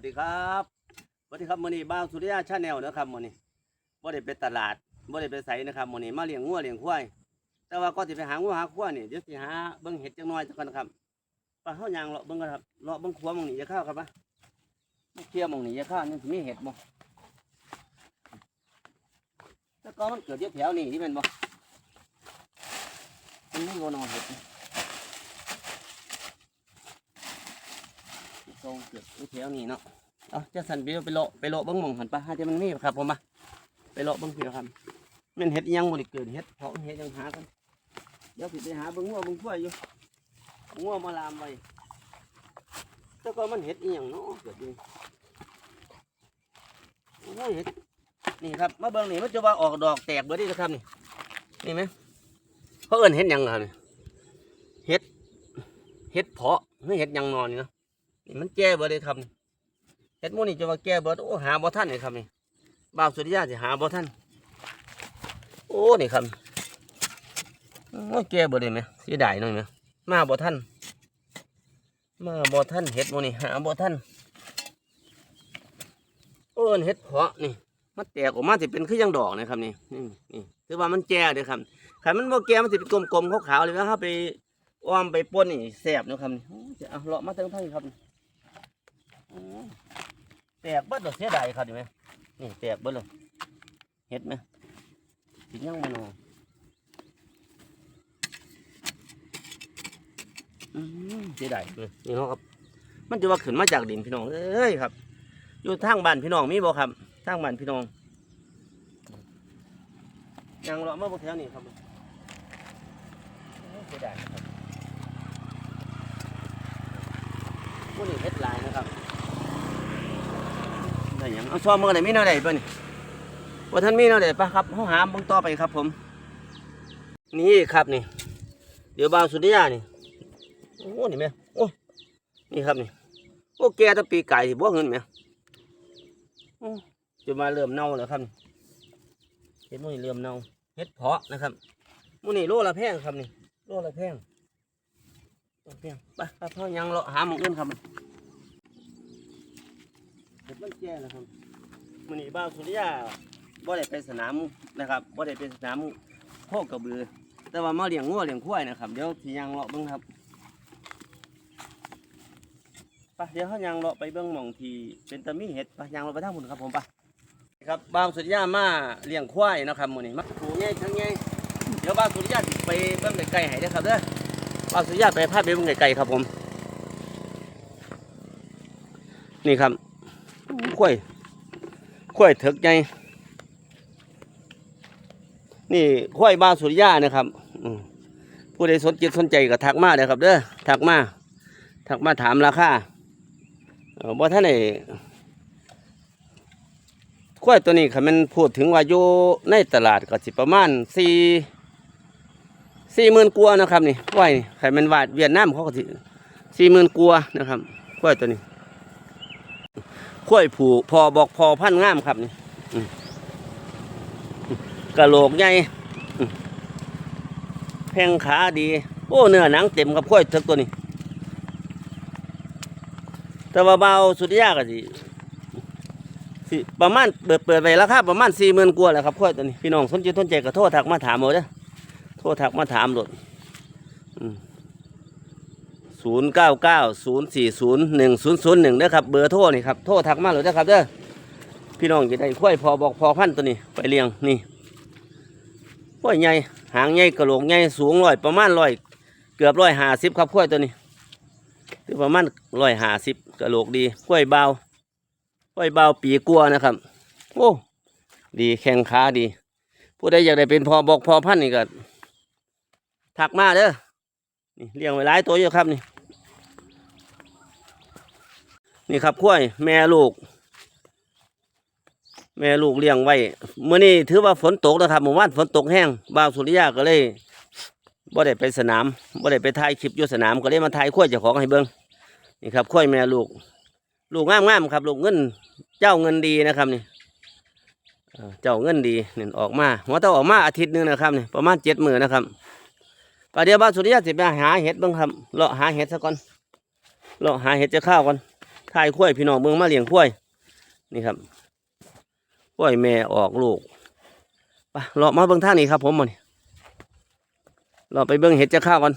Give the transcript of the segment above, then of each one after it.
วัสดีครับสวัสดีครับมื้อนี้บ้าวสุริยาชาแนลนะครับมื้อนี้บ่ได้ไปตลาดบ่ได้ไปไสนะครับมื้อนี้มาเลี้ยงงัวเลี้ยงควายแต่ว่าก็สิไปหางัวหาควายนี่เดี๋ยวสิหาเบิ่งเห็ดจังน้อยจักก่อนนะครับไปเฮายางเลาะเบิ่งกันครับเลาะเบิ่งครัวหมองนี้จะเข้าครับปะมาเคลียร์หมองนี้จะเข้านี่สิมีเห็ดบ่แต่ก็มันเกิดอยู่แถวนี้ที่แม่นบ่มันมีบ่นอเห็ดนี่ ทรงเกิดอยู่แถวนี้เนาะเอาจะสันไปไปโลไปโละเบิ้งมองหันปะฮะจะมันมีครับผมมาไปโละเบิ้งพี่ครับมันเห็ดยังบริเกิดเห็ดเพาะเห็ดยังหากันเดี๋ยวพี่ไปหาเบิ้งงัวเบิ้งควยอยู่งัวมาลามไว้แต่ก็มันเห็ดอีหยังเนาะเกิดอยู่โอ้ยเห็ดนี่ครับมาเบิ้งนี่มันจะว่าออกดอกแตกเบิดนี่นะครับนี่นี่ไหมเขาเอิ้นเห็ดยังครับนี่เห็ดเห็ดเพาะไม่เห็ดยังนอนนี่เนาะ นี่มันแก่เบิดเลยครับนี่เฮ็ดหมูนี่จะว่าแก้เบิดโอ้หาบ่ทันนี่ครับนี่บ่าวสุริยาสิหาบ่ทันโอ้นี่ครับโอ้แก้เบิดเลยไหมเสียดายหน่อยไหมมาบ่ทันมาบ่ทันเฮ็ดหมูนี่หาบ่ทันโอ้เฮ็ดเพาะนี่มันแตกออกมาสิเป็นคือยังดอกนะครับนี่นี่นี่ถือว่ามันแก่เด้อครับคันมันบ่แก่มันสิเป็นกลมๆขาวๆเลยนะเฮาไปอ้อมไปป่นนี่แซ่บเนะครับนี่จะเอาเลาะมาเติมทางนี้ครับนี่โอ้ แตกเบิดเลเสียดายครับเห็นไหมนี่แตกเบิดเลยเห็ดไหมสิยังมันออืมเสียดายเลยนี่เนาะครับ มันจะว่าขึ้นมาจากดินพี่น้องเอ้ยครับ อยู่ทางบ้านพี่น้องมีบ่ครับทางบ้านพี่น้องยังรอมาบนแถวนี้ครับเสียดายครับพวกนี้เฮ็ดหลายนะครับได้หยัง เอาซ้อมมือไหนมีแนวใดป่ะนี่ว่าท่านมีแนวใดป่ะครับเขาหาเบิ่งต่อไปครับผม นี่ครับนี่ เดี๋ยวบาวสุดยานี่โอ้นี่แม่โอ้นี่ครับนี่โอ้แกตะปีไก่ที่บ่เงินแม่จะมาเริ่มเน่าแล้วครับนี่เห็ดมูนี่เริ่มเน่าเห็ดเพาะนะครับหมูนี่โลละแพงครับนี่โลละแพงโลแพงไปครับเขายังเลาะหาหมองอื่นครับเห็ดมันแก่นะครับ มื้อนี้บ้าวสุริยาบ่ได้ไปสนามนะครับบ่ได้ไปสนามโคกระบือ แต่ว่ามาเลี้ยงงัวเลี้ยงควายนะครับเดี๋ยวสิย่างเลาะเบิ่งครับไปเดี๋ยวเฮาย่างเลาะไปเบิ่งหม่องที่เป็นตะมีเห็ดไปย่างเลาะไปทางพุ่นครับผมไปครับบ้าวสุริยามาเลี้ยงควายนะครับมื้อนี้มาผูใหญ่ทั้งใหญ่เดี๋ยวบ้าวสุริยาสิไปเบิ่งไกลๆให้เด้อครับเด้อบ้าวสุริยาไปพาไปเบิ่งไกลๆครับผม นี่ครับข้วย ข้วยเถิกใหญ่นี่ข้วยบาสุริยานะครับผู้ใดสนจิตสนใจก็ทักมาเลยครับเด้อทักมาทักมาถามราคาเออบ่ท่านไหนข้วยตัวนี้คันมันพูดถึงว่าอยู่ในตลาดก็สิประมาณสี่สี่หมื่นกัวานะครับนี่ข้วยนี่คันมันวาดเวียดนามเขาก็สิสี่หมื่นกัวานะครับข้วยตัวนี้ ข้อยผูพอบอกพอพันงามครับนี่อืมกะโหลกใหญ่แพงขาดี โอ้เนื้อหนังเต็มครับข้อยทึกตัวนี้ แต่ว่าเบาสุดยากอะสิสิประมาณเปิดเปิดไปราคาประมาณสี่หมื่นกว่าแหละครับข้อยตัวนี้พี่น้องสนใจสนใจก็โทรทักมาถามเอาเด้อโทรทักมาถามหลด ศูนย์เก้าเก้าศูนย์สี่ศูนย์หนึ่งศูนย์ศูนย์หนึ่งเด้อครับเบอร์โทรนี่ครับโทรทักมาเลยเด้อครับเด้อพี่น้องจะได้ค่อยพอบอกพอพันตัวนี้ไปเลี้ยงนี่ค่อยใหญ่หางใหญ่กระโหลกใหญ่สูงร้อยประมาณร้อยเกือบร้อยห้าสิบครับค่อยตัวนี้คือประมาณร้อยห้าสิบกระโหลกดีค่อยเบาค่อยเบาปีกัวนะครับโอ้ดีแข้งขาดี ผู้ใดอยากได้เป็นพอบอกพอพันนี่ก็ทักมาเด้อนี่เลี้ยงไว้หลายตัวอยู่ครับนี่ นี่ครับข้วยแม่ลูก แม่ลูกเลี้ยงไว้เมื่อนี้ถือว่าฝนตกนะครับเมื่อวานฝนตกแห้งบ่าวสุริยาก็เลยบ่ได้ไปสนามบ่ได้ไปถ่ายคลิปอยู่สนามก็เลยมาถ่ายข้วยเจ้าของให้เบิ่งนี่ครับข้วยแม่ลูก ลูกงามๆครับ ลูกเงิน เจ้าเงินดีนะครับนี่เจ้าเงินดีเนี่ยออกมาหัวเต้าออกมาอาทิตย์หนึงนะครับนี่ประมาณเจ็ดมื้อนะครับประเดี๋ยวบ่าวสุริยาสิไปหาเห็ดเบิ่งครับเลาะหาเห็ดซะก่อนเลาะหาเห็ดจะข้าวก่อน ทายข้วยพี่น้องเบิ่งมาเลี้ยงข้วยนี่ครับข้วยแม่ออกลูกไปเลาะมาเบิ่งท่านี้ครับ ผมมันเราไปเบิ่งเห็ดจะข้าวก่อน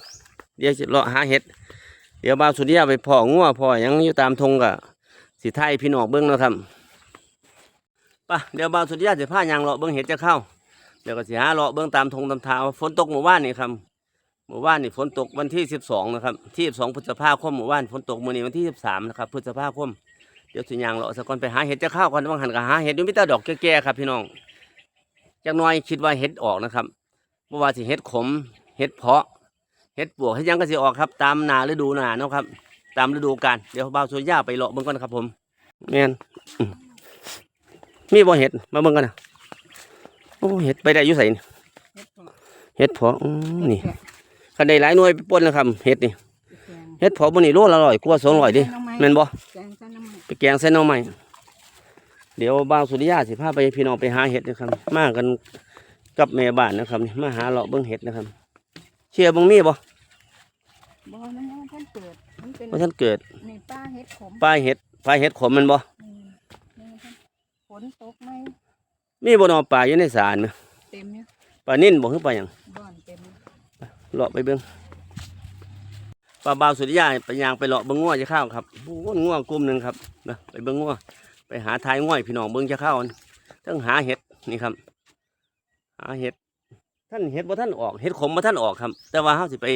เดี๋ยวเลาะหาเห็ด เดี๋ยวบ่าวสุริยาไปพ่องัวพ่อยังอยู่ตามทงกะสิไทยพี่น้องเบิ่งเนาะครับไปเดี๋ยวบ่าวสุริยาจะพายางเลาะเบิ่งเห็ดจะข้าวเดี๋ยวก็สิหาเลาะเบิ่งตามทงตามทาฝนตกหมู่บ้านนี่ครับ หมู่บ้านนี่ฝนตกวันที่สิบสองนะครับที่สิบสองพฤษภาคมหมู่บ้านฝนตกมื้อนี้วันที่สิบสามนะครับพฤษภาคมเดี๋ยวสิยางเลาะสักก่อนไปหาเห็ดจะข้าวก่อนบางหันก็หาเห็ดอยู่มิตรดอกแก่ๆครับพี่น้องจักหน้อยคิดว่าเห็ดออกนะครับเพราะว่าสิเห็ดขมเห็ดเพาะเห็ดปวกเห็ดหยังก็สิออกครับ ตามหนาฤดูหนาเนาะครับ ตามฤดูกาลเดี๋ยวบ่าวสุริยาไปเลาะเบิ่งก่อนครับ ผมแม่นอืมมีบ่เห็ดมาเบิ่งกันนะโอ้เห็ดไปได้อยู่ไสนี่เห็ดเพาะอืมนี่ คันได้หลายหน่วยไปป่นแล้วครับเห็ดนี่เห็ดเพาะบ่นี่โลละร้อยกว่า200ดิแม่นบ่แกงใส่น้ำมันไปแกงเส้นเอาใหม่เดี๋ยวบ่าวสุริยาสิพาไปพี่น้องไปหาเห็ดนะครับ มากันกับแม่บ้านนะครับนี่มาหาเลาะเบิ่งเห็ดนะครับ เชื่อเบิ่งมีบ่บ่มันยังท่านเกิดมันเป็นว่าท่านเกิดในป้าเฮ็ดขมปลายเห็ดปลายเห็ดขมแมันบ่อืมนี่ท่านฝนตกไหมมีบ่เนอปลาอยู่ในสารนะเต็มเนี่ยปลานิ่นบ่คือปลาหยังบ่อนเต็มเนี่ย เลาะไปเบิ่งปลาบ่าวสุริยาไปยางไปเลาะเบิ่งงัวจะเข้าวครับโอ้โหงัวกลุ่มหนึ่งครับนะไปเบิ่งงัวไปหาทายงัวให้พี่น้องเบิ่งจะเข้ากันทั้งหาเห็ดนี่ครับ หาเห็ดท่านเห็ดบ่ท่านออกเห็ดขมบ่ท่านออกครับ แต่ว่าเฮาสิไป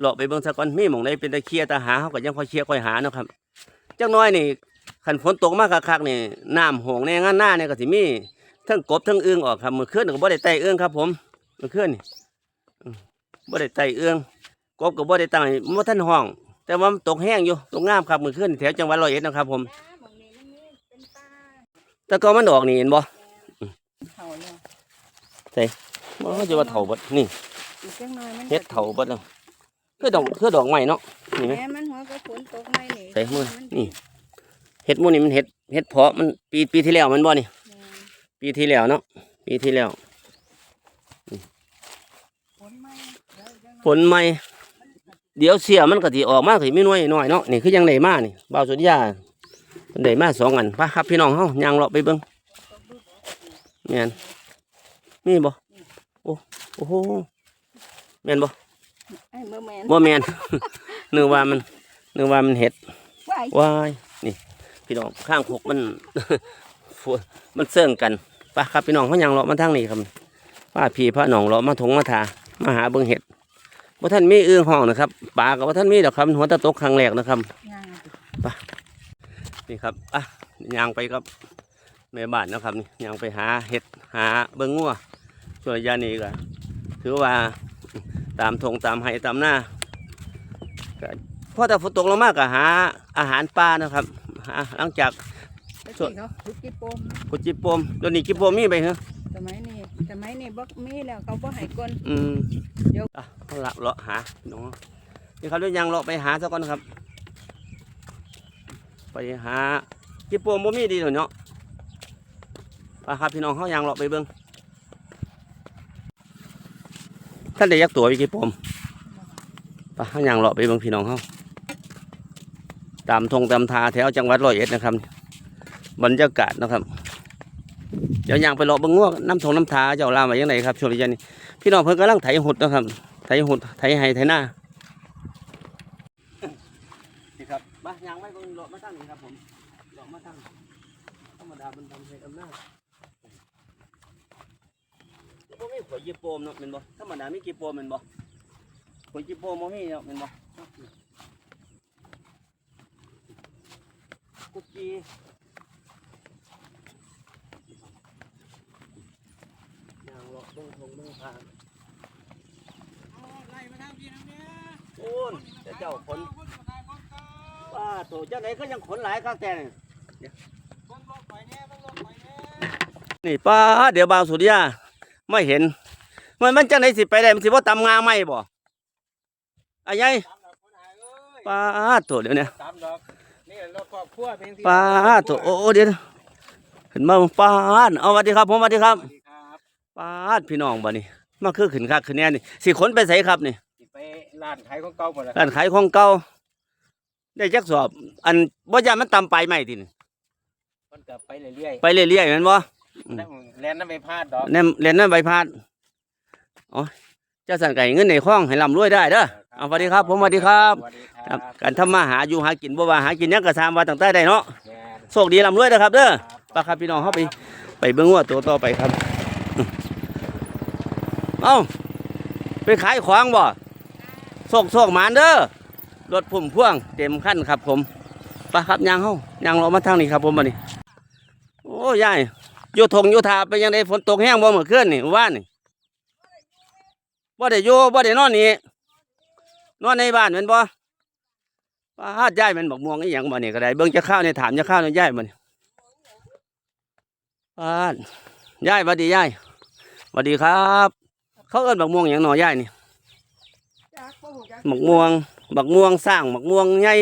เลาะไปเบิ่งซะก่อนมีหม่องใดเป็นตะเคียตาหาเฮาก็ยังคอยเคียค่อยหาเนาะครับจักหน้อยนี่คันฝนตกมากคักๆนี่น้ำหงในงานหน้าเนี่ยก็สิมีทั้งกบทั้งอึ่งออกครับมื้อคืนก็บ่ได้ไต่อึ่งครับ ผมมื้อคืนนี่อืม บ่ได้ไต่อึ่งกบก็บ่ได้ตั้งบ่ทันห้อง แต่ว่ามันตกแห้งอยู่ตกงามครับมื้อคืนแถวจังหวัดร้อยเอ็ดนะครับ ผมจ้าหมองนี้มันมีเป็นป้าแต่ก็มันออกนี่เห็นบ่เฒ่าแล้วบ่จะว่าเฒ่าเบิดนี่อีกจังหน่อยมันเฮ็ดเฒ่าเบิดแล้วคือดอกคือดอกไม้เนาะนี่ไหมแม่มันหัวก็ฝนตกไหมนี่ใส่มือนี่เห็ดหมูนี่มันเห็ดเห็ดเพาะมันปีปีที่แล้วมันบ่นี่แม่ปีที่แล้วเนาะปีที่แล้ว ฝนไหมเดี๋ยวจังฝนใหม่เดี๋ยวเสียมันก็สิออกมาสิมีน้อยน้อยเนาะนี่คือยังได้มานี่บ่าวสุริยาเพิ่นได้มาสองอันพาครับพี่น้องเฮาย่างเลาะไปเบิ่งแม่นมีบ่โอ้โอ้โหแม่นบ่ไอ้เมื่อแม่นบ่แม่นนึกว่ามันนึกว่ามันเห็ดว้ายว้ายนี่ พี่น้องข้างพกมันฝนมันเสื่องกันไปะครับพี่น้องเขายังเลาะมาทางนี้ครับป้าพี่พระน้องเลาะมาถงมาทา มาหาเบิ่งเห็ดว่าท่านมีเอื้องห้องนะครับปลากับว่าท่านมีดอกครับหัวตะตกครั้งแรกนะครับย่างนี่ครับอะยางไปครับแม่บ้านนะครับนี่ยางไปหาเห็ดหาเบิ่งงัวช่วงระยะนี้ก็ถือว่าตามทงตามไห้ตามหน้าก็พอแต่ฝนตกลงมากก็หาอาหารปลานะครับหาหลังจากตะกี้เขาทุกกี่ปมกุจิโปมตัวนี้จิโปมมีไปเหรอสมัยนี้สมัยนี้ บ่มีแล้วเขาบ่ให้กลนอืมเดี๋ยวอะเอาละเลาะหาน้องนี่ครับเดี๋ยวยังเลาะไปหาซะก่อนครับ ไปหาจิโปมบ่มีดีหน่อยเนาะไปครับพี่น้องเขายังเลาะไปเบิ่งท่านได้ยักตัววิจิโปมไปเขายังเลาะไปเบิ่งพี่น้องเขาตามทงตามทาแถวจังหวัดร้อยเอ็ดนะครับ บรรยากาศนะครับ เดี๋ยวยังไปเลาะเบิ่งงัวน้ำทงน้ำทาเจ้าลามไว้ยังไงครับช่วงระยะนี้พี่น้องเพิ่นกำลังไถหุดนะครับไถหุดไถไห้ไถหน้านี่ครับมายางไว้เบิ่งเลาะมาตั้งนี่ครับผมเลาะมาตั้งธรรมดามันทำให้อำนาจบ่มีขวดยีโปมเนาะแม่นบ่ธรรมดามีกี่โปมแม่นบ่ขวดยีโปมบ่มีเนาะแม่นบ่กุกจี ยางเลาะเบิ่งทงเบิ่งทางไล่มาทางพี่น้ำเนี่ยโอ้นแต่เจ้าขนว่าโตเจ้าไหนก็ยังขนหลายข้างแต่นี่เนี่ยนี่ป้าเดี๋ยวบาวสุริยาไม่เห็น มันมันจังไหนสิไปได้มันสิว่าตำงาไหมบ่อะยัยตามดอกคนหายเอ้ยป้าโตเดี๋ยวนี้ป้าโตโอ้โอ้เดี๋ยวเห็นมาป้าเอาสวัสดีครับผมสวัสดีครับ สวัสดีครับป้าพี่น้องบ่นี่มาคือขึ้นคักขึ้นแน่นี่สิขนไปใส่ครับนี่สิไปร้านขายของเก่าหมดแล้วร้านขายของเก่าได้จักสอบ อันบ่ยานมันตำไปไหมตินมันก็ไปเรื่อยไปเรื่อยๆแม่นบ่ๆนั่งแล่นน้ำไปพลาดดอกแนมเล่นนั่นใบพัดอ๋อเจ้าสันไก่เงินในข้องให้ร่ำรวยได้เด้อเอาสวัสดีครับ ผมสวัสดีครับสวัสดีคครัรับบการทำมาหาอยู่หากินบ่ว่าหากินหยังก็ตามว่าตั้งแต่ได้เนาะแม่นโชคดีร่ำรวยนะครับเด้อครับปะครับพี่น้องเฮาไป ไปเบิ่งว่าตัวต่อไปครับ เอ้าไปขายของบ่โชคโชคหมานเด้อรถพุ่มพ่วงเต็มคันครับผมปะครับยางเฮ้ายางเรามาทางนี้ครับผมบัดนี้โอ้ยายอยู่ทงอยู่ทาไปยังได้ฝนตกแห้งบ่เมื่อคืนนี่ว่านนี่บ่ได้อยู่บ่ได้นอนนี่นอนในบ้านแม่นบ่ป้าดยายมันบอกม่วงอีหยังบ่นี่ก็ได้เบิ่งจะข้าวนี่ถามจะข้าวนี่ยายบ่นี่ป้าด ยายสวัสดียายสวัสดีครับ เขาเอิ้นบักม่วงหยังหนอยายนี่จักบ่ฮู้จักบักม่วงบักม่วงสร้างบักม่วงใหญ่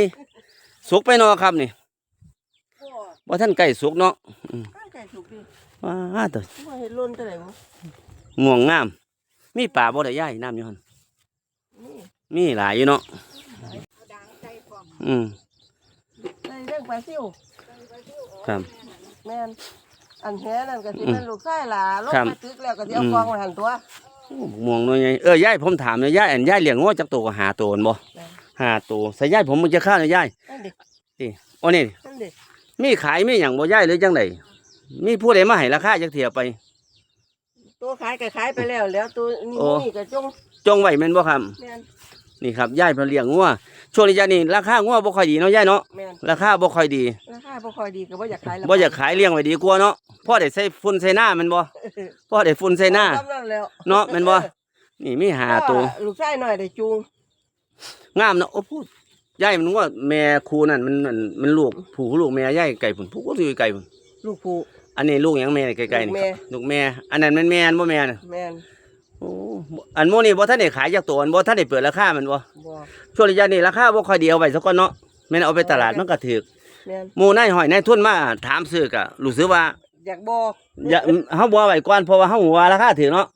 สุกไปเนอครับนี่บ่บ่ท่านใกล้สุกเนาะข้างไก่สุกดิป้าดตัวบ่เห็นล้นเท่าไหร่บ่ม่วงงาม มีป่าบ่ได้ยายน้ำอยู่หั่นนี่มีหลายอยู่เนาะเอาดังใจพร้อมอืมในเรื่องปลาซิวครับแม่น อันแท้นั่นก็สิเป็นลูกชายหล่ะลงครับไปตึกแล้วก็สิเอากองไว้หั่นตัวโอ้บักม่วงน้อยใหญ่เออยายผมถามหน่อยยายอันยายเลี้ยงงัวจักตัวก็หาตัวนั่นบ่ได้หาตัวใส่ยายผมมันจะฆ่าหน่อยยายนั่นดิโอ้นี่นั่นดิมีขายมีหยังบ่ยายหรือจังไดมีผู้ใดมาให้ราคาจักเทียไป ตัวขายก็ขายไปแล้วแล้วตัวนี้โอ้นี่ก็จงจงไว้แม่นบ่ครับแม่นนี่ครับยายเพิ่นเลี้ยงงัว ช่วงระยะนี้ราคางัวบ่ค่อยดีเนาะยายเนาะแม่นราคาบ่ค่อยดีราคาบ่ค่อยดีก็บ่อยากขายแล้วบ่อยากขายเลี้ยงไว้ดีกว่าเนาะพ่อได้ใส่ฝุ่นใส่หน้าแมันบ่พ่อได้ฝุ่นใส่หน้าทำนั่นแล้วเนาะแม่นบ่นี่มีหาตัวลูกชายหน่อยได้จูงงามเนาะโอ้พูดยายมันว่าแม่ครูนั่นมันมันมันลูกผู้ลูกแม่ยายไก่พุ่นผู้ก็อยู่ไก่พุ่นลูกผู้อันนี้ลูกหยังแม่ไก่ๆนี่ลูกแม่ลูกแม่ อันนั้นมันแม่นบ่แม่น่ะ แม่น โอ้อันโมนี่บ่ทันได้ขายจากตัวอันบ่ทันได้เปิดราคามันบ่บ่ช่วงระยะนี้ราคาบ่ค่อยดีเอาไว้ซะก่อนเนาะแม่นเอาไปตลาดมันก็ถูกแม่นหมู่นายห้อยนายทุนมาถามซื้อก็รู้สึกว่าอยากบอกอย่าเฮาบ่ไว้ก่อนเพราะว่าเฮาว่าราคาถูกเนาะ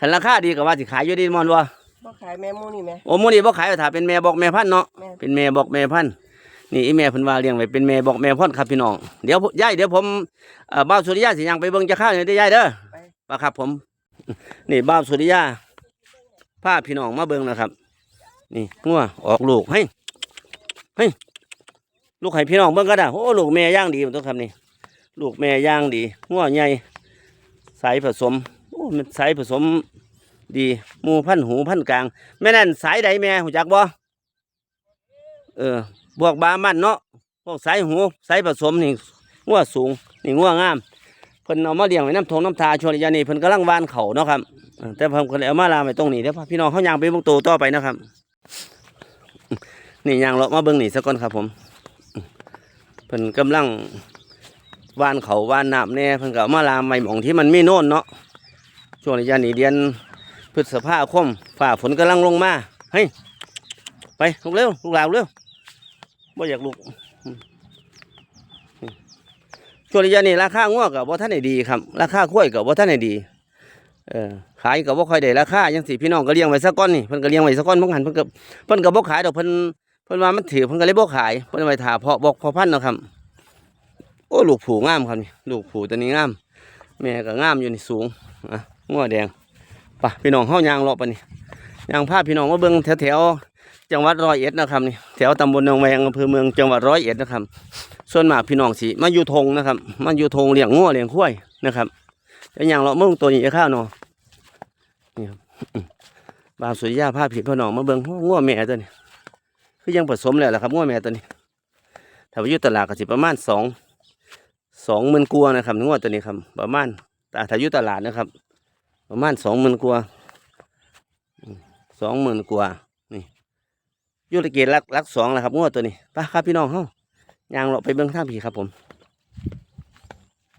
คันราคาดีก็ว่าสิขายอยู่ดีม่อนบ่บ่ขายแม่หมูนี่แม่โอ้หมื้นี้บ่ขายถ้าเป็นแม่บอกแม่พันธุ์เนาะแม่นเป็นแม่บอกแม่พันธุ์นี่อีแม่เพิ่นว่าเลี้ยงไว้เป็นแม่บอกแม่พันธุ์ครับพี่น้องเดี๋ยวผมยายเดี๋ยวผมเอ่อบ่าวสุริยาสิยังไปเบิ่งจะข้าวนี่ได้อยายเด้อไปว่าครับผม นี่บ่าวสุริยาพาพี่น้องมาเบิ่งนะครับ นี่งัวออกลูกให้เฮ้ยลูกให้พี่น้องเบิ่งก็ได้โอ้ลูกแม่ย่างดีมันต้องครับนี่ลูกแม่ย่างดีงัวใหญ่สายผสมโอ้มันสายผสมดีมูพันหูพันกลางแม่นั่นสายใดแม่หูจักบ่เออบวกบามันเนาะพวกสายหูสายผสมนี่งัวสูงนี่งัวงาม พิ่นเอามาเลี้ยงไว้น้ำทงน้ำทาช่วงระยะนี้เพิ่นกำลังวานเขาเนาะครับแต่เพิ่นก็เลยเอามาลามไว้ตรงนี้เดี๋ยวพี่น้องเขายางไปเบิ่งโตวต่อไปนะครับ นี่ยางเลาะมาเบิ่งนี่ซะก่อนครับ ผมเพิ่นกำลังวานเขาวานน้ำแน่เพิ่นก็เอามาลามไว้หม่องที่มันไมีโน่นเนาะช่วงระยะนี้เดือนพฤษภาคมฝ่าฝนกำลังลงมาเฮ้ยไปลุกเร็วลุกหลาวเร็วบ่อยากลุก ช่วงระยะนี้ราคางัวกับบ่ท่านได้ดีครับ ราคาข้วยกับบ่ท่านได้ดีเออขายกับบ่ค่อยได้ราคาจังสิพี่น้องก็เลี้ยงไว้สักก้อนนี่เพิ่นก็เลี้ยงไว้สักก้อนเพิ่นหันเพิ่นก็เพิ่นก็บ่ขายดอกเพิ่นเพิ่นว่ามันถือเพิ่นก็เลยบ่ขายเพิ่นไว้ถาเพาะบอกพอพันธุ์เนาะครับโอ้ลูกผูงามครับนี่ลูกผูตัวนี้งามแม่ก็งามอยู่นี่สูงอะงัวแดงปะพี่น้องเฮายางเลาะปะนี่ยางพาพี่น้องมาเบิ่งแถวแถวๆ จังหวัดร้อยเอ็ดนะครับนี่แถวตำบลหนองแวงอำเภอเมืองจังหวัดร้อยเอ็ดนะครับ ส่วนมากพี่น้องสิมาอยู่ทงนะครับมาอยู่ทงเลี้ยงงัวเลี้ยงควายนะครับเดี๋ยวยางเลาะมาเบิ่งตัวนี้จะข้าวเนาะนี่ครับบางสุริยาพาพี่พี่น้องมาเบิ่งงัวแม่ตัวนี้คือยังผสมแล้วล่ะครับงัวแม่ตัวนี้ถ้าไปอยู่ตลาดก็สิประมาณสองสองหมื่นกัวานะครับงัวตัวนี้ครับประมาณแต่ถ้าอยู่ตลาดนะครับ ประมาณสองหมื่นกว่าสองหมื่นกว่า ยุติเกตลักลักสองแหละครับงวดตัวนี้ไปครับพี่น้องเฮายางเราไปเบิ้องทางผีครับผม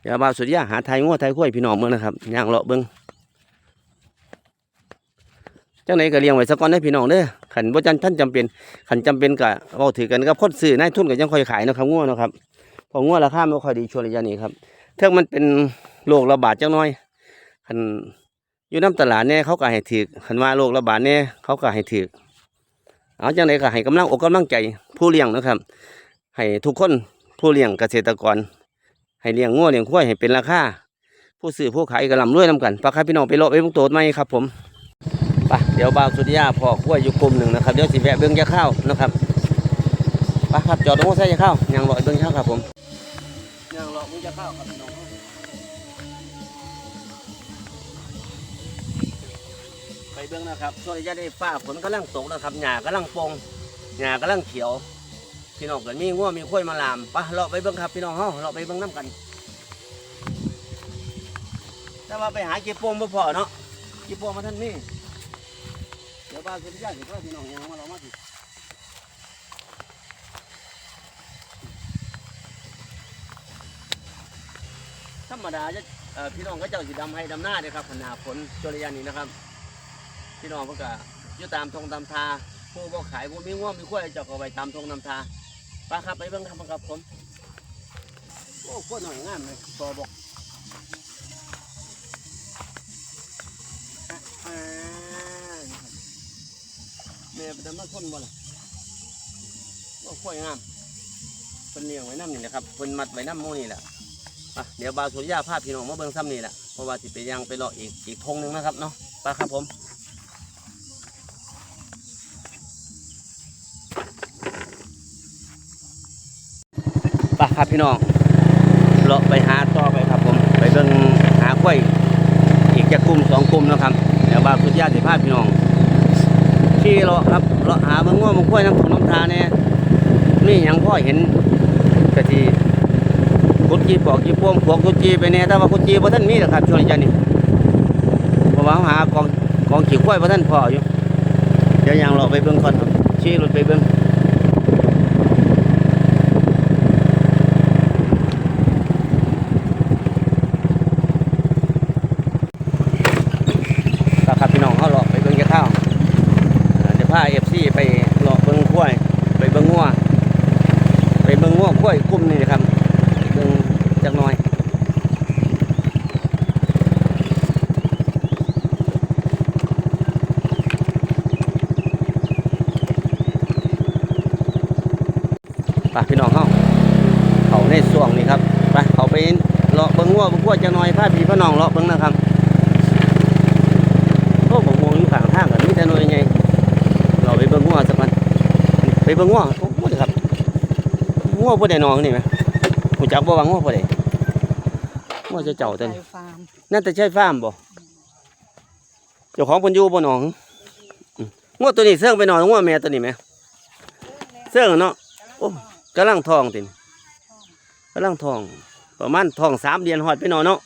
เดี๋ยวบ่าสุดยาหาไทยงวดไทยข้วยพี่น้องเมืองนะครับยางเราเบิ้องจังไหนก็เลี้ยงไว้สักก้อนได้พี่น้องเด้อขันบ่จันท่านจำเป็นขันจำเป็นก็เอาถือกันกับคนซื้อนายทุนก็ยังค่อยขายนะครับงวดนะครับพองวดราคาไม่ค่อยดีช่วงระยะนี้ครับเท่ามันเป็นโรคระบาดจังน้อยคันอยู่น้ำตลาดเนี่ยเขาก็ให้ถือคันว่าโรคระบาดเนี่ยเขาก็ให้ถือ เอาจังไดก็ให้กำลังอกกำลังใจผู้เลี้ยงนะครับ ให้ทุกคนผู้เลี้ยงเกษตรกร ให้เลี้ยงงัวเลี้ยงควายให้เป็นราคาผู้ซื้อผู้ขายก็ลำรวยนำกันปลาครับพี่น้องไปเลาะไปเบิ่งโตดไหมครับ ผมไปเดี๋ยวบ่าวสุริยาพอควายอยู่กลุ่มหนึ่งนะครับเดี๋ยวสิแวะเบิ่งยาข้าวนะครับไปครับจอดตรงหัวใส่ยาข้าวยังรอเบิ่งยาข้าวครับผมยังรอมึงยาข้าวครับ บิ่งนะครับส่วนจะได้ฟ้าฝนกำลังตกนะครับหญ้ากำลังปงหญ้ากำลังเขียว พี่น้องกันมีงัวมีข้วยมาลามไปะเลาะไปเบิ่งครับพี่น้องเฮาเลาะไปเบิ่งน้ำกันแต่ว่าไปหาเก็บปมบ่พอเนาะเก็บปมมาท่านนี่เดี๋ยวบ้านสุดยอดสิพ่อพี่น้องยังมาเรามาสิธรรมดาจะพี่น้องก็เจ้าสิดำให้ดำหน้าเด้ครับขนาฝนจริยานี้นะครับ พี่น้องเพิ่นก็อยู่ตามทงตามทาผู้บ่ขายบ่มีงัวมีข้วยเจ้าก็ไปตามทงตามทาไปครับไปเบิ่งครับครับผมโอ้ข้วยหน่อยงามเลยพอบอกอ่าแม่เป็นมาคนบ่ล่ะโอ้ค่อยงามเป็นเลี้ยงไว้น้ำนี่แหละครับเป็นมัดไว้น้ำหมูนี่แหละอะเดี๋ยวบาวสุริยาพาพี่น้องมาเบิ่งซ้ำนี่แหละเพราะว่าสิไปยังไปรออีกอีกทงหนึงนะครับเนาะไปครับผม ครับพี่น้องเลาะไปหาต่อไปครับผม ไปเบิ่งหากล้วยอีกจะกลุ่มสองกลุ่มนะครับเดี๋ยวบาพุทธญาติภาพพี่น้องที่เราครับเราะหาเมืองว่ามันกล้วยน้ำถุงน้ำทาเนี่ยนี่ยังพ่อเห็นกะทีกุดจีปอกจีพวงพวกกุดจีไปเนี่ยถ้าว่ากุดจีพระท่านมีนะครับช่วงนี้จ้ะนี่เพราะว่าหากองกองขี้กล้วยพระท่านพ่ออยู่เดี๋ยวยังเราะไปเบิ่งก่อนครับชี้รถไปเบิ่งครับพี่น้องเขาเลาะไปเบิ่งจะข้าวอ่าเดี๋ยวพาเอฟซีไปเลาะเบิ่งกล้วย ไปเบิ่งงัวไปเบิ่งงัวกล้วยกลุ่มนี่นะครับไปเบิ่งจักหน่อย ไปพี่น้องเขาเขาในส่วงนี้ครับไปเขาไปเลาะเบิ้งวัวเบิ้งวัวจะน้อยพาพี่พี่น้องเลาะเบิ้งนะครับโอ้ผมมองอยู่ข้างทางกันมีแต่หน่อยไงเราไปเบิ้งวัวสักวัน ไปเบิ้งวัวโอ้โหครับวัวพวกใดนองนี่ไหมกูจับบ่วังวัวพวกใดวัวจะเจ้าตัวนี้ฟาร์มนั่นแต่ใช่ฟาร์มบ่เจ้าของเพิ่นอยู่บ่หนองอืมงัวตัวนี้เสื่องไปหนอนงัวแม่ตัวนี้ไหมเสื่องเนาะโอ้กำลังทองตินกำลังทอง ประมาณทองสามเดือนหอดไปหน่อยเนาะ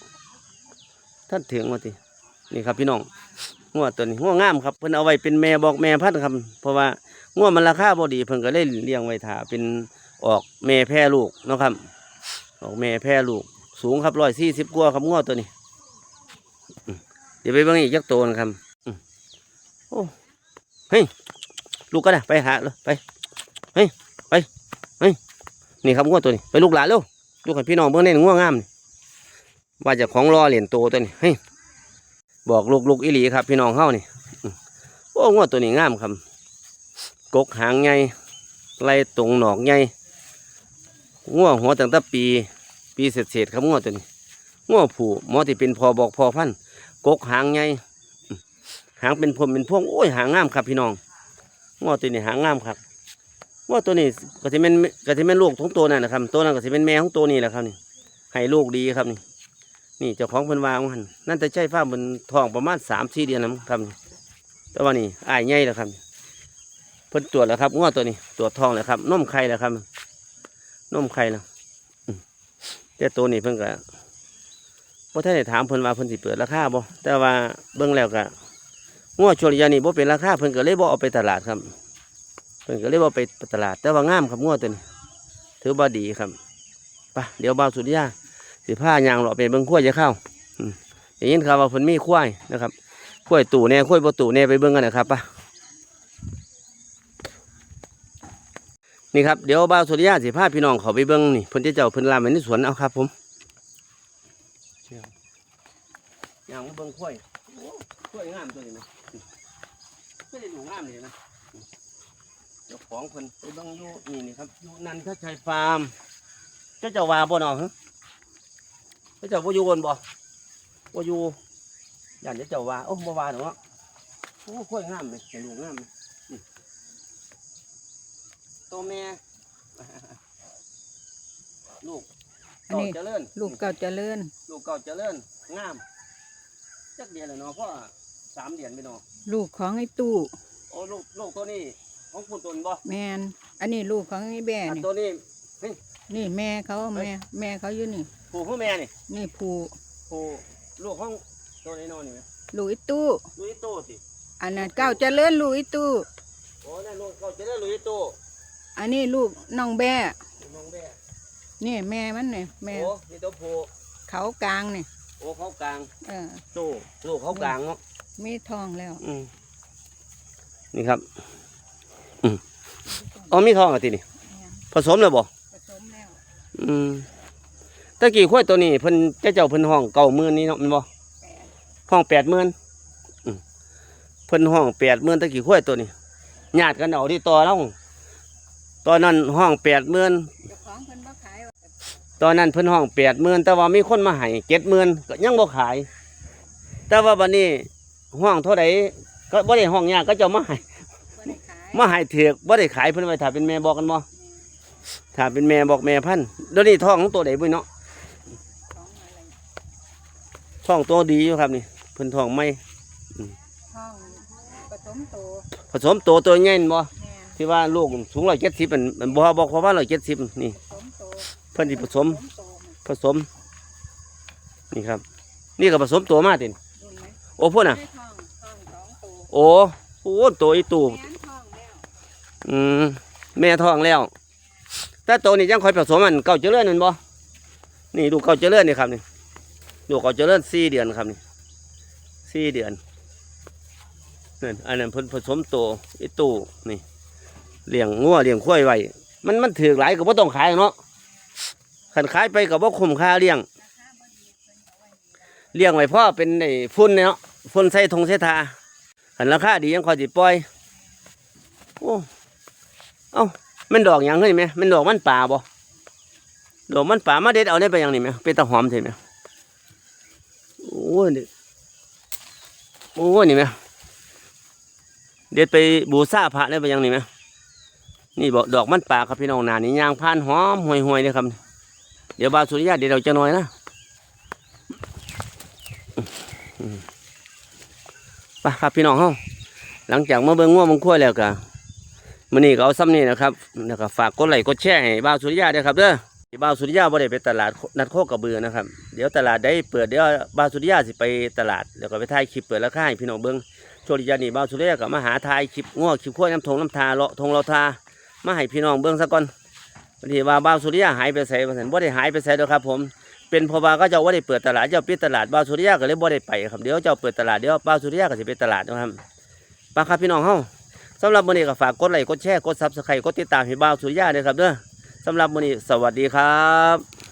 ท่านถึงมาตินี่ครับพี่น้องงัวตัวนี้งัวงามครับเพิ่นเอาไว้เป็นแม่บอกแม่พันธุ์ครับเพราะว่า งัวมันราคาบ่ดีเพิ่นก็เลยเลี้ยงไว้ถ่าเป็นออกแม่แพร่ลูกเนาะครับ ออกแม่แพร่ลูก สูงครับร้อยสี่สิบกว่าครับงัวตัวนี้ เดี๋ยวไปเบิ่งอีกจักตัวนะครับโอ้เฮ้ยลูกก็ได้ไปหาเลยไปเฮ้ยไปเฮ้ยนี่ครับงัวตัวนี้ไปลูกหลานเร็วลูกให้พี่น้องเบิ่งในงัวงามนี่ว่าจะของรอเหรียญโตตัวนี้เฮ้ยบอกลูกลูกอีหลีครับ พี่น้องเฮานี่โอ้งัวตัวนี้งามครับ กกหางใหญ่ไล่ตรงหนอกใหญ่งัวหัวตั้งแต่ปี ปีเศษๆครับงัวตัวนี้งัวผูหมอที่เป็นพอบอกพอพันกกหางใหญ่หางเป็นพรมเป็นพวงโอ้ยหางงามครับพี่น้องงัวตัวนี้หางงามครับว่าตัวนี้ก็จะเป็นก็จะเป็นลูกของตัวนั่นนะครับตัวนั้นก็จะเป็นแม่ของตัวนี้แหละครับนี่ให้ลูกดีครับนี่ นี่เจ้าของเพิ่นวางมันนั่นแต่ใช่ฟ้าร์มมันทองประมาณสามสี่เดือนนะครับแต่ว่านี่อายใหญ่แล้วครับ เพิ่นตรวจแล้วครับงวตัวนี้ตรวจทองแล้วครับนมไข่แล้วครับนมไข่แล้วแต่ตัวนี้เพิ่นก็พอท่านได้ถามเพิ่นว่าเพิ่นสิเปิดราคาบ่แต่ว่าเบิ่งแล้วก็งวดชวริยานี่บ่เป็นราคาเพิ่นก็เลยบ่เอาไปตลาดครับ เพิ่นก็เลยว่ไปตลาด แต่ว่างามครับงวดตัวนี้ถือว่ดีครับปะเดี๋ยวบ่าวสุริยาสิผ้ายางหล่อไปเบิ่งขั้วจะเข้าอืมอย่างนี้ครับว่าเพิ่นมีขั้วยนะครับขั้วยตู่แน่ขั้วยบ่ตู่แน่ไปเบิ่งกันนะครับปะ นี่ครับเดี๋ยวบ่าวสุริยาสิพาพี่น้องเขาไปเบิ่งนี่เพิ่นจะเจ้าเพิ่นลามไว้ในสวนเอาครับ ผมยางเบิ่งขั้วยโอ้ขั้วยงามตัวนี้นะไม่ได้ดูงามเลยนะเจ้าของเพิ่นไปเบิ่งอยู่นี่นี่ครับอยู่นันทชัยฟาร์มเจ้าเจ้าว่าบ่เนาะฮะเจ้าเจ้าบ่อยู่บนบ่บ่อยู่ย่านเจ้าเจ้าว่าโอ้บ่ว่าดอกเนาะโอ้ค่อยงามเลยให้ลูงามเลย ตัวแม่ ลูกอันเก่านี้ เจริญลูกเก่าเจริญ ลูกเก่าเจริญงามจักเดือนแล้วเนาะพ่อสามเดือนไปเนาะลูกของไอ้ตู้โอ้ลูกลูกตัวนี้ของคุณตุนบ่แมนอันนี้ลูกของไอ้แบ่อันนี่ตัวนี้นี่แม่เขาแม่แม่เขาอยู่นี่ผู้ของแม่นี่นี่ผูผู้ลูกของตัวนี้นอนนี่ไหมลูกไอ้ตู้ลุยโตสิอันนั้นเก่าเจริญลูกไอ้ตู้โอ้นั่นลูกเก่าเจริญลุยโต อันนี้ลูกน้องแบ่น้องแม่นี่แม่มันนี่แม่ โอ้นี่ตัวผู้เขากลางนี่โอ้เขากลางเออโตลูกเขากลางเนาะมีทองแล้ว อืมนี่ครับ อืมอ๋อมีทองอะทีนี่แม่นผสมแล้วบ่ผสมแล้ว อืมตะกี้ข้อยตัวนี้เพิ่นเจ้าเจ้าเพิ่นห้องเก่ามื่นนี่เนาะแมันบ่แปดห้องแปดหมื่นอืมเพิ่นห้องแปดหมื่นตะกี้ข้อยตัวนี้ญาติกันเอาที่ต่อแล้ว ตอนนั้นห้องแปดหมื่นเจ้าของเพิ่นบ่ขายว่าตอนนั้นเพิ่นห้องแปดหมื่นแต่ว่ามีคนมาให้เจ็ดหมื่นก็ยังบ่ขาย แต่ว่าบัดนี้ห้องเท่าใดก็บ่ได้ห้องยากก็เจะมาให้บ่ได้ขายมาให้เถือกบ่ได้ขายเพิ่นไว้ถ้าเป็นแม่บอกกันบ่ถ้าเป็นแม่บอกแม่พันธุ์เดี๋ยวนี้ท้องของตัวใดบุ้ยเนาะของอะไรท้องตัวดีอยู่ครับนี่เพิ่นท้องไม่ทองผสมโตผสมตัวตัวใหญ่นั่นบ่แม่น ที่ว่าลูกสูงร้อยเจ็ดสิบมันมันบ่บอกว่าร้อยเจ็ดสิบนี่ผสมโตเพิ่นสิผสมโตมันผสม นี่ครับ นี่ก็ผสมตัวมาตินรุ่นไหมโอ้พุ่นอะได้ทองทองสองโตโอ้โหตัวอีตูแม่นทองแล้วอืมแม่ท้องแล้วแต่ตัวนี้ยังคอยผสมมันเก่าเจริญนั่นบ่นี่ลูกเก่าเจริญนี่ครับนี่ลูกเก่าเจริญสี่เดือนครับนี่สี่เดือนนั่นอันนั้นเพิ่นผสมตัวอีตูนี่ เลี้ยงงัวเลี้ยงควายไว้มันมันถือหลายก็บ่ต้องขายเนาะขันขายไปก็บ่คุ้มค่าเลี้ยง เลี้ยงไว้พ่อเป็นไอ้ฝุ่นเนาะฝุ่นใส่ทงใส่ทาหันราคาดียังคอยสิปล่อยโอ้เอ้ามันดอกยังเฮ้ยไหมมันดอกมันป่าบ่ดอกมันป่ามาเด็ดเอาได้ไปยังนี่ไหมเป็นตะหอมใช่ไหมโอ้ยนี่โอ้ยนี่ไหมเด็ดไปบูชาพระได้ไปยังนี่ไหม นี่บอกดอกมันป่าครับพี่น้องนานี่ยางพานหอมห่วยๆเลยครับ เดี๋ยวบาสุริยะเดี๋ยวเราจะน้อยนะไปครับพี่น้องเฮาหลังจากเมาเบิ่งงัวเบิ่งขั้วแล้วก็มื้อนี้ก็เอาซ้ำนี่นะครับแล้วก็ฝากกดไลค์กดแชร์ให้บาสุริยะด้วยครับเด้อบาสุริยะบ่ได้ไปตลาดนัดโคกระเบือนะครับ เดี๋ยวตลาดได้เปิดเดี๋ยวบาสุริยะสิไปตลาดแล้วก็ไปถ่ายคลิปเปิดราคาให้พี่น้องเบิ่งช่วงระยะนี้บ่าสุริยะก็มาหาถ่ายคลิปงัวคลิปขั้วน้ำทงน้ำทาเลาะทงเลาะทา มาให้พี่น้องเบื้องสะกก่อนบางทีว่าบ้าวสุริยะหายไปใสว่าซั่นบ่ได้หายไปใสดอกครับ ผม เป็นเพราะว่าก็เจ้าว่าได้เปิดตลาดเจ้าปิดตลาดบ้าวสุริยะก็เลยบ่ได้ไปครับเดี๋ยวเจ้าเปิดตลาดเดี๋ยวบ้าวสุริยะก็สิไปตลาดนะครับไปครับพี่น้องเฮ้าสำหรับมื้อนี้ก็ฝากกดไลค์กดแชร์กดซับสไครต์กดติดตามให้บ้าวสุริยะด้วยครับเด้อสำหรับมื้อนี้สวัสดีครับ